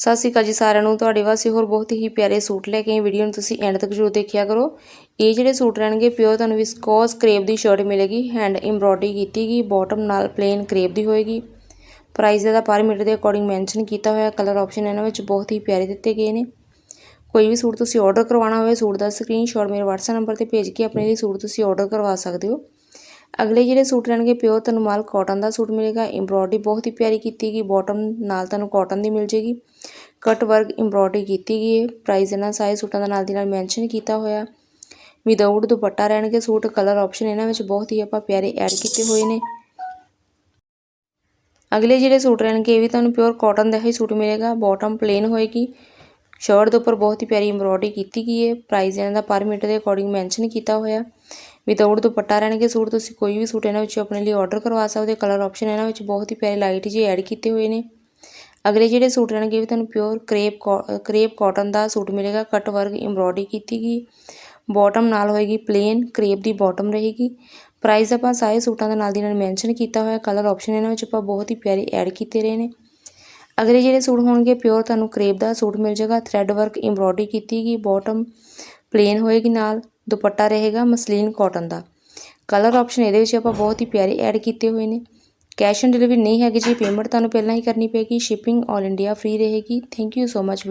ਸਤਿ ਸ਼੍ਰੀ ਅਕਾਲ ਜੀ ਸਾਰਿਆਂ ਨੂੰ। ਤੁਹਾਡੇ ਵਾਸਤੇ ਹੋਰ ਬਹੁਤ ਹੀ ਪਿਆਰੇ ਸੂਟ ਲੈ ਕੇ ਆਈ ਵੀਡੀਓ ਨੂੰ ਤੁਸੀਂ ਐਂਡ ਤੱਕ ਜ਼ਰੂਰ ਦੇਖਿਆ ਕਰੋ। ਇਹ ਜਿਹੜੇ ਸੂਟ ਰਹਿਣਗੇ ਪਿਓਰ ਤੁਹਾਨੂੰ ਵਿਸਕੋਸ ਕਰੇਪ ਦੀ ਸ਼ਰਟ ਮਿਲੇਗੀ ਹੈਂਡ ਐਮਬ੍ਰੋਇਡਰੀ ਕੀਤੀ ਗਈ ਬਾਟਮ ਨਾਲ ਪਲੇਨ ਕਰੇਪ ਦੀ ਹੋਏਗੀ। ਪ੍ਰਾਈਸ ਇਹਦਾ ਪਰ ਮੀਟਰ ਦੇ ਅਕੋਰਡਿੰਗ ਮੈਂਸ਼ਨ ਕੀਤਾ ਹੋਇਆ ਕਲਰ ਆਪਸ਼ਨ ਇਹਨਾਂ ਵਿੱਚ ਬਹੁਤ ਹੀ ਪਿਆਰੇ ਦਿੱਤੇ ਗਏ ਨੇ। ਕੋਈ ਵੀ ਸੂਟ ਤੁਸੀਂ ਆਰਡਰ ਕਰਵਾਉਣਾ ਹੋਵੇ, ਸੂਟ ਦਾ ਸਕਰੀਨਸ਼ਾਟ ਮੇਰੇ WhatsApp ਨੰਬਰ ਤੇ ਭੇਜ ਕੇ ਆਪਣੇ ਲਈ ਸੂਟ ਤੁਸੀਂ ਆਰਡਰ ਕਰਵਾ ਸਕਦੇ ਹੋ। ਅਗਲੇ ਜਿਹੜੇ ਸੂਟ ਰਹਿਣਗੇ ਪਿਓਰ, ਤੁਹਾਨੂੰ ਮਾਲ ਕਾਟਨ ਦਾ ਸੂਟ ਮਿਲੇਗਾ। ਐਮਬ੍ਰੋਇਡਰੀ ਬਹੁਤ ਹੀ ਪਿਆਰੀ ਕੀਤੀ ਗਈ ਬਾਟਮ ਨਾਲ ਤੁਹਾਨੂੰ ਕਾਟਨ ਦੀ ਮਿਲ ਜੇਗੀ। ਕਟ ਵਰਕ ਐਮਬ੍ਰੋਇਡਰੀ ਕੀਤੀ ਗਈ ਹੈ। ਪ੍ਰਾਈਸ ਇਹਨਾਂ ਸਾਰੇ ਸੂਟਾਂ ਦਾ ਨਾਲ ਦੀ ਨਾਲ ਮੈਂਸ਼ਨ ਕੀਤਾ ਹੋਇਆ। ਵਿਦਆਊਟ ਦੁਪੱਟਾ ਰਹਿਣਗੇ ਸੂਟ ਕਲਰ ਆਪਸ਼ਨ ਇਹਨਾਂ ਵਿੱਚ ਬਹੁਤ ਹੀ ਆਪਾਂ ਪਿਆਰੇ ਐਡ ਕੀਤੇ ਹੋਏ ਨੇ। ਅਗਲੇ ਜਿਹੜੇ ਸੂਟ ਰਹਿਣਗੇ, ਇਹ ਵੀ ਤੁਹਾਨੂੰ ਪਿਓਰ ਕਾਟਨ ਦਾ ਹੀ ਸੂਟ ਮਿਲੇਗਾ। ਬਾਟਮ ਪਲੇਨ ਹੋਏਗੀ। ਸ਼ਰਟ ਦੇ ਉੱਪਰ ਬਹੁਤ ਹੀ ਪਿਆਰੀ ਐਮਬ੍ਰੋਇਡਰੀ ਕੀਤੀ ਗਈ ਹੈ। ਪ੍ਰਾਈਸ ਇਹਨਾਂ ਦਾ ਪਰ ਮੀਟਰ ਦੇ ਅਕੋਰਡਿੰਗ ਮੈਂਸ਼ਨ ਕੀਤਾ ਹੋਇਆ ਵਿਦਆਊਟ ਦੁਪੱਟਾ ਰਹਿਣਗੇ ਸੂਟ, ਤੁਸੀਂ ਕੋਈ ਵੀ ਸੂਟ ਇਹਨਾਂ ਵਿੱਚੋਂ ਆਪਣੇ ਲਈ ਆਰਡਰ ਕਰਵਾ ਸਕਦੇ ਹੋ। ਕਲਰ ਆਪਸ਼ਨ ਇਹਨਾਂ ਵਿੱਚ ਬਹੁਤ ਹੀ ਪਿਆਰੇ ਲਾਈਟ ਜਿਹੇ ਐਡ ਕੀਤੇ ਹੋਏ ਨੇ। ਅਗਲੇ ਜਿਹੜੇ ਸੂਟ ਰਹਿਣਗੇ, ਵੀ ਤੁਹਾਨੂੰ ਪਿਓਰ ਕਰੇਪ ਕਰੇਪ ਕਾਟਨ ਦਾ ਸੂਟ ਮਿਲੇਗਾ। ਕਟ ਵਰਕ ਐਮਬ੍ਰੋਇਡਰੀ ਕੀਤੀ ਗਈ। ਬਾਟਮ ਨਾਲ ਹੋਏਗੀ ਪਲੇਨ ਕਰੇਪ ਦੀ ਬਾਟਮ ਰਹੇਗੀ। ਪ੍ਰਾਈਸ ਆਪਾਂ ਸਾਰੇ ਸੂਟਾਂ ਦੇ ਨਾਲ ਦੀ ਨਾਲ ਮੈਂਸ਼ਨ ਕੀਤਾ ਹੋਇਆ। ਕਲਰ ਆਪਸ਼ਨ ਇਹਨਾਂ ਵਿੱਚ ਆਪਾਂ ਬਹੁਤ ਹੀ ਪਿਆਰੇ ਐਡ ਕੀਤੇ ਰਹੇ ਨੇ। ਅਗਲੇ ਜਿਹੜੇ ਸੂਟ ਹੋਣਗੇ ਪਿਓਰ ਤੁਹਾਨੂੰ ਕਰੇਪ ਦਾ ਸੂਟ ਮਿਲ ਜਾਏਗਾ। ਥ੍ਰੈਡ ਵਰਕ ਐਮਬ੍ਰੋਇਡਰੀ ਕੀਤੀ ਗਈ ਬਾਟਮ ਪਲੇਨ ਹੋਏਗੀ ਨਾਲ, ਦੁਪੱਟਾ ਰਹੇਗਾ ਮਸਲੀਨ ਕਾਟਨ ਦਾ। ਕਲਰ ਆਪਸ਼ਨ ਇਹਦੇ ਵਿੱਚ ਆਪਾਂ ਬਹੁਤ ਹੀ ਪਿਆਰੇ ਐਡ ਕੀਤੇ ਹੋਏ ਨੇ। ਕੈਸ਼ ਔਨ ਡਿਲੀਵਰੀ ਨਹੀਂ ਹੈਗੀ ਜੀ ਪੇਮੈਂਟ ਤੁਹਾਨੂੰ ਪਹਿਲਾਂ ਹੀ ਕਰਨੀ ਪਏਗੀ। ਸ਼ਿਪਿੰਗ 올 ਇੰਡੀਆ ਫ੍ਰੀ ਰਹੇਗੀ। Thank you so much